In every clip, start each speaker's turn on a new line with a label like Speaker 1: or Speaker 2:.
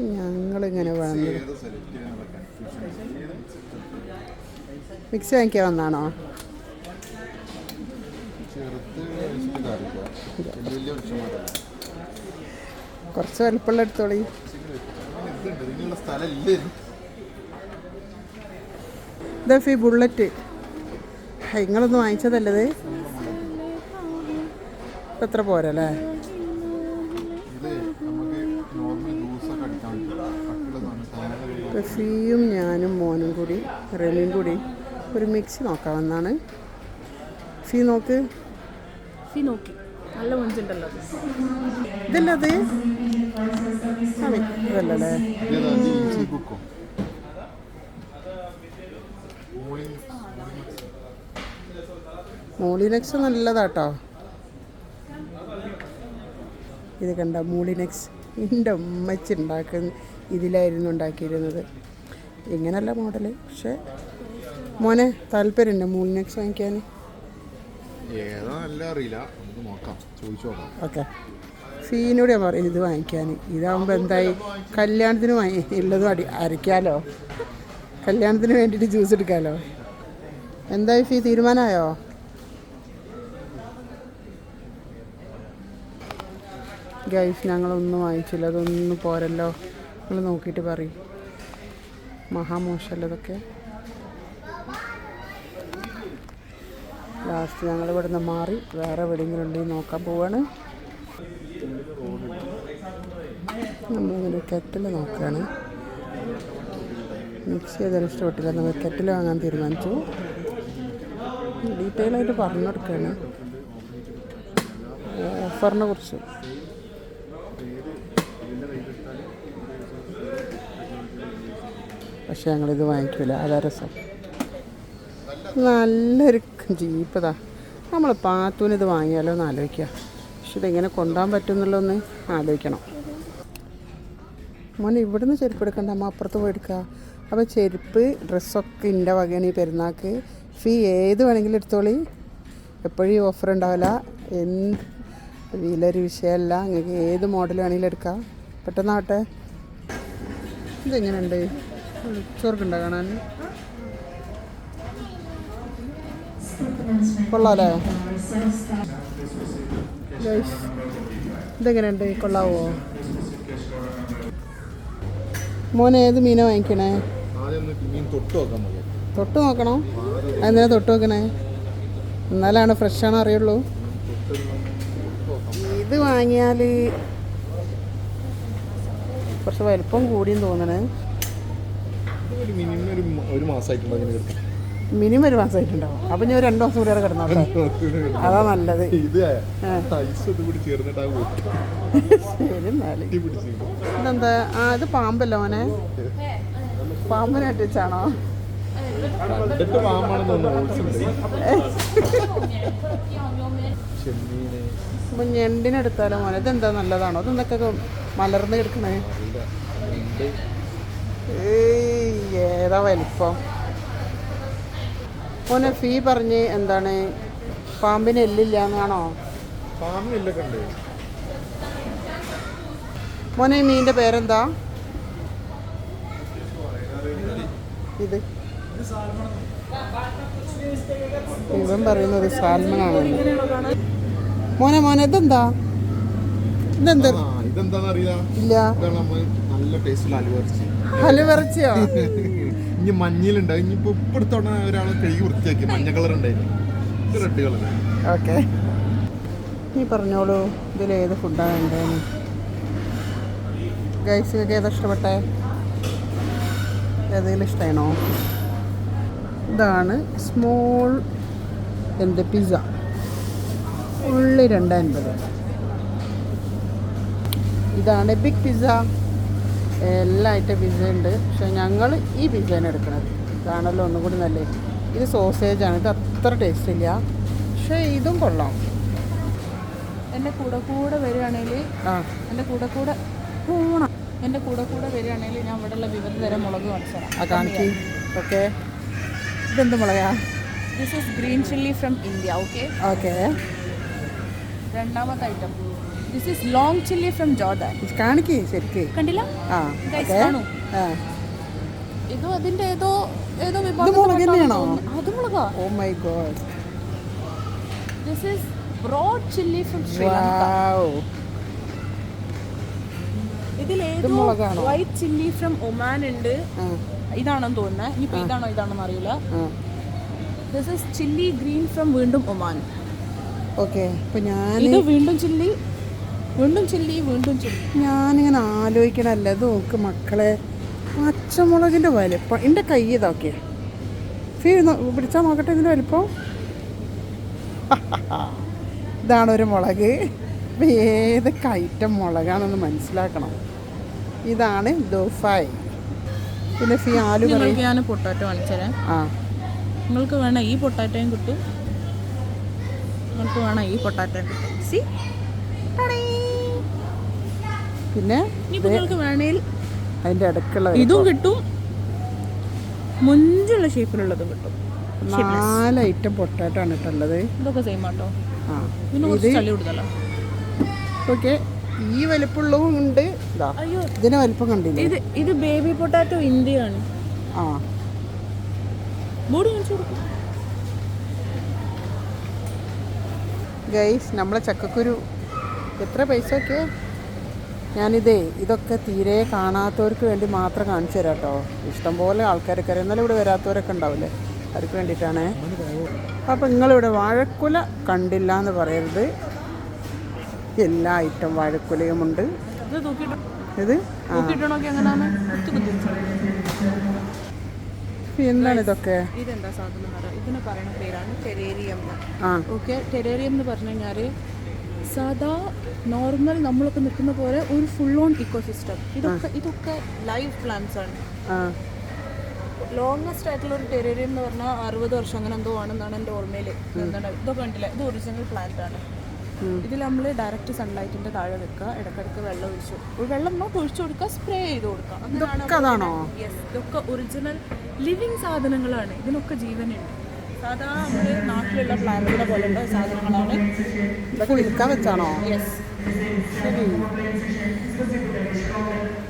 Speaker 1: ഞങ്ങളിങ്ങനെ വന്നു മിക്സി വാങ്ങിക്കാൻ വന്നാണോ കുറച്ച് വലുപ്പമുള്ള എടുത്തോളി ഇതാ ഫി ബുള്ളറ്റ് നിങ്ങളൊന്നും വാങ്ങിച്ചതല്ലത് ഇപ്പം എത്ര പോരല്ലേ
Speaker 2: സാധനം
Speaker 1: ഫീയും ഞാനും മോനും കൂടി റെമിയും കൂടി ഒരു മിക്സി നോക്കാമെന്നാണ് ഫീ നോക്ക്.
Speaker 3: ഫി നോക്കി. നല്ല ഇതല്ലേ അത്.
Speaker 2: ഇതല്ലേ
Speaker 1: മൂളിനെക്സ് നല്ലതാട്ടോ. ഇത് കണ്ട മൂളിനെക്സ്. എന്റെ ഉമ്മച്ചി ഉണ്ടാക്കുന്ന ഇതിലായിരുന്നു ഉണ്ടാക്കിയിരുന്നത്. ഇങ്ങനല്ല മോഡൽ പക്ഷേ മോനെ താല്പര്യമുണ്ട് മൂന്നെക്സ് വാങ്ങിക്കാൻ?
Speaker 2: ചോദിച്ചു നോക്കാം.
Speaker 1: ഓക്കെ. ഫീനോട് ഞാൻ പറയും ഇത് വാങ്ങിക്കാൻ. ഇതാകുമ്പോൾ എന്തായി? കല്യാണത്തിന് വാങ്ങി ഉള്ളതും അടി അരയ്ക്കാലോ? കല്യാണത്തിന് വേണ്ടിയിട്ട് ജ്യൂസ് എടുക്കാമല്ലോ എന്തായി ഫീ തീരുമാനമായോ? ഗൈസ് ഞങ്ങളൊന്നും വാങ്ങിച്ചില്ല. അതൊന്നും പോരല്ലോ. നിങ്ങൾ നോക്കിയിട്ട് പറയും. മഹാമോശമല്ല ഇതൊക്കെ ലാസ്റ്റ് ഞങ്ങൾ ഇവിടെ നിന്ന് മാറി വേറെ എവിടെയെങ്കിലും ഉണ്ടെങ്കിൽ നോക്കാൻ പോവാണ്. നമ്മളിങ്ങനെ കെറ്റിൽ നോക്കുകയാണ് മിക്സ് ചെയ്താൽ ഇഷ്ടപ്പെട്ടില്ല. നമ്മൾ കെറ്റിൽ വാങ്ങാൻ തീരുമാനിച്ചു. ഡീറ്റെയിൽ ആയിട്ട് പറഞ്ഞു കൊടുക്കുകയാണ് ഓഫറിനെ കുറിച്ച്. പക്ഷെ ഞങ്ങളിത് വാങ്ങിക്കില്ല അതാ രസം. നല്ലൊരു ജീപ്പതാ നമ്മൾ പാത്തൂന് ഇത് വാങ്ങിയാലോ എന്ന് ആലോചിക്കുക പക്ഷെ ഇതെങ്ങനെ കൊണ്ടുപോകാൻ പറ്റുമെന്നുള്ളതൊന്ന് ആലോചിക്കണം. മോനെ ഇവിടുന്ന് ചെരുപ്പ് എടുക്കണ്ട. അമ്മ അപ്പുറത്ത് പോയി എടുക്കുക അപ്പോൾ ചെരുപ്പ് ഡ്രസ്സൊക്കെ ഇന്റെ വകയാണ് ഈ പെരുന്നാൾക്ക് ഫീ ഏത് വേണമെങ്കിലും എടുത്തോളി. എപ്പോഴും ഓഫർ ഉണ്ടാവില്ല. എന്ത് വിലൊരു വിഷയമല്ല. നിങ്ങൾക്ക് ഏത് മോഡൽ വേണമെങ്കിലും എടുക്കാം. പെട്ടെന്നാവട്ടെ. ഇതെങ്ങനെയുണ്ട്? ചോർക്കുണ്ടോ കാണാൻ? ഇതെങ്ങനെയുണ്ട്? കൊള്ളാവോ? മോനെ ഏത് മീനാ വാങ്ങിക്കണേ?
Speaker 2: തൊട്ട് നോക്കണോ? എന്തിനാ
Speaker 1: തൊട്ട് നോക്കണം അതെന്തിനാ തൊട്ട് നോക്കണേ? എന്നാലാണ് ഫ്രഷാണ് അറിയുള്ളൂ. ഇത് വാങ്ങിയാൽ കുറച്ച് വലിപ്പം കൂടിയും തോന്നണേ.
Speaker 2: ഒരു മിനിമം ഒരു
Speaker 1: മാസമായിട്ടുണ്ടാവും അപ്പം ഞാൻ രണ്ടു മാസം കൂടി കിടന്നോട്ടെ അതാ നല്ലത്. ഇതെന്താ? ആ ഇത് പാമ്പല്ലോ മോനെ? പാമ്പിനെ അട്ടിച്ചാണോ
Speaker 2: കണ്ടിട്ട് പാമ്പാണെന്ന് തോന്നുന്നു ഓൾസുണ്ട് ചെമ്മീന്.
Speaker 1: അപ്പം ഞണ്ടിനെടുത്താലോ മോനെ? ഇതെന്താ നല്ലതാണോ? ഇതെന്തൊക്കെ മലർന്ന് കിടക്കണേ? ഏയ് ഏതാ വലിപ്പം? മോനെ ഫീ പറഞ്ഞ് എന്താണ്? പാമ്പിന് എല്ലില്ല എന്നാണോ മോനെ മീന്റെ പേരെന്താ? ഇത്. ഇവൻ പറയുന്നത് സാൽമണാണ്. മോനെ മോനെ ഇതെന്താ? ഇതെന്താ? ഇല്ല.
Speaker 2: നല്ല ടേസ്റ്റുള്ള അലുവറിച്ച്
Speaker 1: ഹലുവിറച്ചിയോ
Speaker 2: ഇനി മഞ്ഞയിലുണ്ട് ഇനിയിപ്പോ ഇപ്പൊ എടുത്തോണ്ട ഒരാൾ കഴുകി വൃത്തിയാക്കി. മഞ്ഞ കളർ ഉണ്ടായിരുന്നു റെഡ് കളർ
Speaker 1: ഓക്കെ. നീ പറഞ്ഞോളൂ ഇതിൽ ഏത് ഫുഡാണ് വേണ്ടതെന്ന് ഗൈസിനൊക്കെ ഏതാ ഇഷ്ടപ്പെട്ടേ? ഏതെങ്കിലും ഇഷ്ടമാണോ ഇതാണ് സ്മോൾ എന്റെ പിസ്സ ഉള്ളി രണ്ട് അൻപത്. ഇതാണ് ബിഗ് പിസ്സ എല്ലാ ഐറ്റം പിസ്സ ഉണ്ട്. പക്ഷെ ഞങ്ങൾ ഈ പിസ്സയാണ് എടുക്കുന്നത് ഇതാണല്ലോ ഒന്നും കൂടി നല്ലത്. ഇത് സോസേജാണ് ഇത് അത്ര ടേസ്റ്റ് ഇല്ല. പക്ഷേ ഇതും കൊള്ളാം.
Speaker 3: എന്റെ കൂടെ കൂടെ വരികയാണെങ്കിൽ
Speaker 1: ആ.
Speaker 3: എന്റെ കൂടെ കൂടെ പോണം. എന്റെ കൂടെ കൂടെ വരികയാണെങ്കിൽ ഞാൻ ഇവിടെയുള്ള വിവിധ തരം. മുളക് കാണിച്ചു
Speaker 1: ഓക്കെ. ഇതെന്ത് മുളകാ?
Speaker 3: This is green chilli from India okay
Speaker 1: okay.
Speaker 3: രണ്ടാമത്തെ item this is long chilli from Jordan
Speaker 1: കാണിക്കേ ശരിക്ക്.
Speaker 3: കണ്ടില്ല? ഇതോ അതിന്റെ ഏതോ ഏതോ
Speaker 1: ഓ my god
Speaker 3: this is broad chilli from Sri Lanka ഇതിൽ ഏതോ വൈറ്റ് ചില്ലി ഫ്രം ഒമാൻ ഉണ്ട്. ഇതാണെന്ന് തോന്നുന്നത് ഇനിയിപ്പോ ഇതാണോ ഇതാണെന്ന് അറിയില്ല. This is chilli green from വീണ്ടും ഒമാൻ
Speaker 1: ഓക്കെ
Speaker 3: ഇത് വീണ്ടും ചില്ലി വീണ്ടും ചൊല്ലി വീണ്ടും ചൊല്ലി.
Speaker 1: ഞാനിങ്ങനെ ആലോചിക്കണല്ലേ അത് നോക്ക് മക്കളെ. പച്ചമുളകിന്റെ വലിപ്പം. എന്റെ കൈ ഇതൊക്കെ ഫീ പിടിച്ചാൽ നോക്കട്ടെ ഇതിന്റെ വലിപ്പം? ഇതാണ് ഒരു മുളക്. അപ്പം ഏത് കയറ്റം മുളകാണെന്ന് മനസ്സിലാക്കണം. ഇതാണ് ദോഫായ്. പിന്നെ ഫീ ആലു
Speaker 3: ഞാൻ പൊട്ടാറ്റോ കാണിച്ചുതരാം.
Speaker 1: ആ.
Speaker 3: നിങ്ങൾക്ക് വേണം ഈ പൊട്ടാറ്റോയും കിട്ടും. നിങ്ങൾക്ക് വേണം ഈ പൊട്ടാറ്റോയും കിട്ടും. സി?
Speaker 1: പിന്നെ അതിന്റെ അടുക്കള
Speaker 3: ഇതും കിട്ടും. മുഞ്ചുള്ള ഷേപ്പിലുള്ളതും കിട്ടും.
Speaker 1: നാല് ഐറ്റം പൊട്ടാറ്റോ ആണ് ഇട്ടുള്ളത്.
Speaker 3: ഇതൊക്കെ സെയിം ആട്ടോ.
Speaker 1: ഓക്കെ. ഈ വലിപ്പമുള്ളതും ഉണ്ട്. ഇതിന് വലിപ്പം കണ്ടില്ല?
Speaker 3: ഇത് ഇത് ബേബി പൊട്ടാറ്റോ ഇന്ത്യയാണ്.
Speaker 1: ആ.
Speaker 3: ബോഡി കാണിച്ചു കൊടുക്കും.
Speaker 1: ഗൈസ് നമ്മളെ ചക്കക്കുരു എത്ര പൈസ ഒക്കെ ഞാനിതേ ഇതൊക്കെ തീരെ കാണാത്തവർക്ക് വേണ്ടി മാത്രം കാണിച്ചു തരാം കേട്ടോ. ഇഷ്ടംപോലെ ആൾക്കാരൊക്കെ എന്നാലും ഇവിടെ വരാത്തവരൊക്കെ ഉണ്ടാവില്ലേ? അവർക്ക് വേണ്ടിയിട്ടാണേ. അപ്പം നിങ്ങളിവിടെ വാഴക്കുല കണ്ടില്ല എന്ന് പറയരുത്. എല്ലാ ഐറ്റം വാഴക്കുലയുമുണ്ട്.
Speaker 3: ഇത്
Speaker 1: എന്താണ് ഇതൊക്കെ?
Speaker 3: ഇതെന്താ സാധനം ഇതിന് പറയുന്ന പേരാണ് ടെരേറിയം
Speaker 1: ആ.
Speaker 3: ഓക്കെ ടെരേറിയം എന്ന് പറഞ്ഞു കഴിഞ്ഞാൽ സാധാ നോർമൽ നമ്മളൊക്കെ നിൽക്കുന്ന പോലെ ഒരു ഫുൾ ഓൺ ഇക്കോസിസ്റ്റം ഇതൊക്കെ ഇതൊക്കെ ലൈവ് പ്ലാന്റ്സ് ആണ്. ലോങ്സ്റ്റ് ആയിട്ടുള്ള ഒരു ടെറേറിയം എന്ന് പറഞ്ഞാൽ അറുപത് വർഷം അങ്ങനെ എന്തോ ആണെന്നാണ് എന്റെ ഓർമ്മയിൽ എന്താണ്? ഇതൊക്കെ കണ്ടില്ല? ഇത് ഒറിജിനൽ പ്ലാന്റ് ആണ്. ഇതിൽ നമ്മൾ ഡയറക്റ്റ് സൺലൈറ്റിന്റെ താഴെ വെക്കുക ഇടക്കിടക്ക് വെള്ളം ഒഴിച്ചു ഒരു വെള്ളം നോക്കി ഒഴിച്ചു കൊടുക്കുക സ്പ്രേ ചെയ്ത് കൊടുക്കുക.
Speaker 1: ഇതൊക്കെ
Speaker 3: ഒറിജിനൽ ലിവിങ് സാധനങ്ങളാണ്. ഇതിനൊക്കെ ജീവനുണ്ട്. സാധാ നമ്മൾ നാട്ടിലുള്ള പ്ലാന്റുകളെ പോലുള്ള സാധനങ്ങളാണ്.
Speaker 1: ഇതൊക്കെ വിൽക്കാൻ വെച്ചാണോ?
Speaker 3: യെസ്
Speaker 1: ശരി.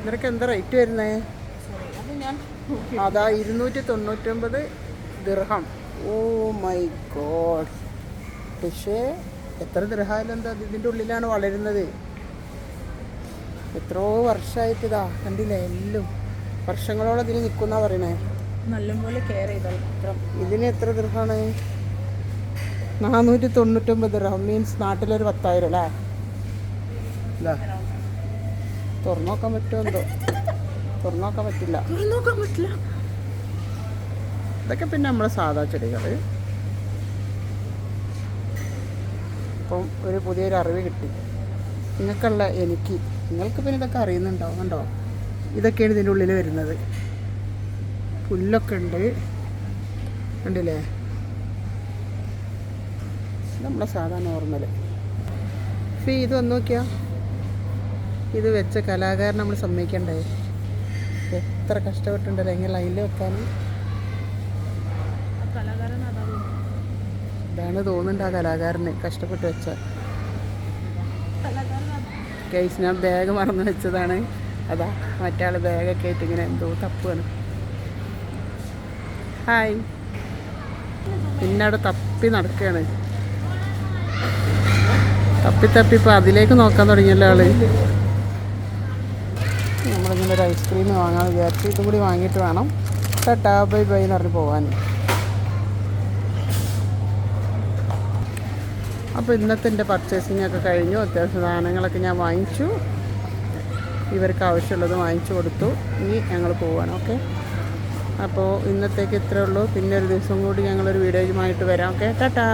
Speaker 1: ഇതൊക്കെ എന്താ റേറ്റ് വരുന്നേ?
Speaker 3: അത് ഞാൻ
Speaker 1: അതാ ഇരുന്നൂറ്റി തൊണ്ണൂറ്റൊമ്പത് ദിർഹം. ഓ മൈ ഗോഡ്. പക്ഷേ എത്ര ദിർഹായാലും എന്താ ഇതിന്റെ ഉള്ളിലാണ് വളരുന്നത്? എത്രയോ വർഷമായിട്ട് ഇതാ കണ്ടില്ലേ? എല്ലാം. വർഷങ്ങളോളം ഇതിന് നിൽക്കുന്ന പറയണേ.
Speaker 3: നല്ലപോലെ കെയർ ചെയ്താൽ മാത്രം.
Speaker 1: ഇതിന് എത്ര ദൃഹമാണ് നാനൂറ്റി തൊണ്ണൂറ്റൊമ്പത് ദൃഹം മീൻസ് നാട്ടിലൊരു പത്തായിരം അല്ലേ? തുറന്നോക്കാൻ തുറന്നു നോക്കാൻ പറ്റുമോ എന്തോ? തുറന്നു നോക്കാൻ പറ്റില്ല.
Speaker 3: തുറന്നു നോക്കാൻ പറ്റില്ല.
Speaker 1: ഇതൊക്കെ പിന്നെ നമ്മളെ സാധാ ചെടികൾ അപ്പം ഒരു പുതിയൊരു അറിവ് കിട്ടി. നിങ്ങൾക്കുള്ള എനിക്ക്. നിങ്ങൾക്ക് പിന്നെ ഇതൊക്കെ അറിയുന്നുണ്ടാവും കണ്ടോ ഇതൊക്കെയാണ് ഇതിന്റെ ഉള്ളിൽ വരുന്നത്. പുല്ലൊക്കെ ഉണ്ട്. കണ്ടില്ലേ? നമ്മളെ സാധാ നോർമൽ ഫീ ഇത് വന്ന് നോക്കിയാ. ഇത് വെച്ച കലാകാരൻ നമ്മൾ സമ്മതിക്കണ്ടേ? എത്ര കഷ്ടപ്പെട്ടുണ്ടല്ലോ എങ്ങനെ ലൈനിൽ വെക്കാൻ. ഇതാണ് തോന്നുന്നുണ്ട് ആ കലാകാരന് കഷ്ടപ്പെട്ട് വെച്ച.
Speaker 3: കലാകാരൻ
Speaker 1: കേസ് ഞാൻ ബാഗ് മറന്നു വെച്ചതാണ്. അതാ മറ്റാൾ ബാഗൊക്കെ ആയിട്ട് ഇങ്ങനെ എന്തോ തപ്പാണ് ഹായ്. പിന്നെ അവിടെ തപ്പി നടക്കുകയാണ്. തപ്പി തപ്പി ഇപ്പോൾ അതിലേക്ക് നോക്കാൻ തുടങ്ങിയല്ലോ ആൾ. നമ്മളിങ്ങനെ ഒരു ഐസ്ക്രീം വാങ്ങാൻ വിചാരിച്ചു ഇതും കൂടി വാങ്ങിയിട്ട് വേണം. ടാ ബൈ ബൈ എന്ന് പറഞ്ഞ് പോകാൻ അപ്പോൾ ഇന്നത്തെ എന്റെ പർച്ചേസിംഗ് ഒക്കെ കഴിഞ്ഞു. അത്യാവശ്യം സാധനങ്ങളൊക്കെ ഞാൻ വാങ്ങിച്ചു. ഇവർക്ക് ആവശ്യമുള്ളത് വാങ്ങിച്ചു കൊടുത്തു. ഇനി ഞങ്ങൾ പോവാണ് ഓക്കെ? അപ്പോൾ ഇന്നത്തേക്ക് ഇത്രേ ഉള്ളൂ. പിന്നെ ഒരു ദിവസം കൂടി ഞങ്ങളൊരു വീഡിയോയുമായിട്ട് വരാം. Okay tata.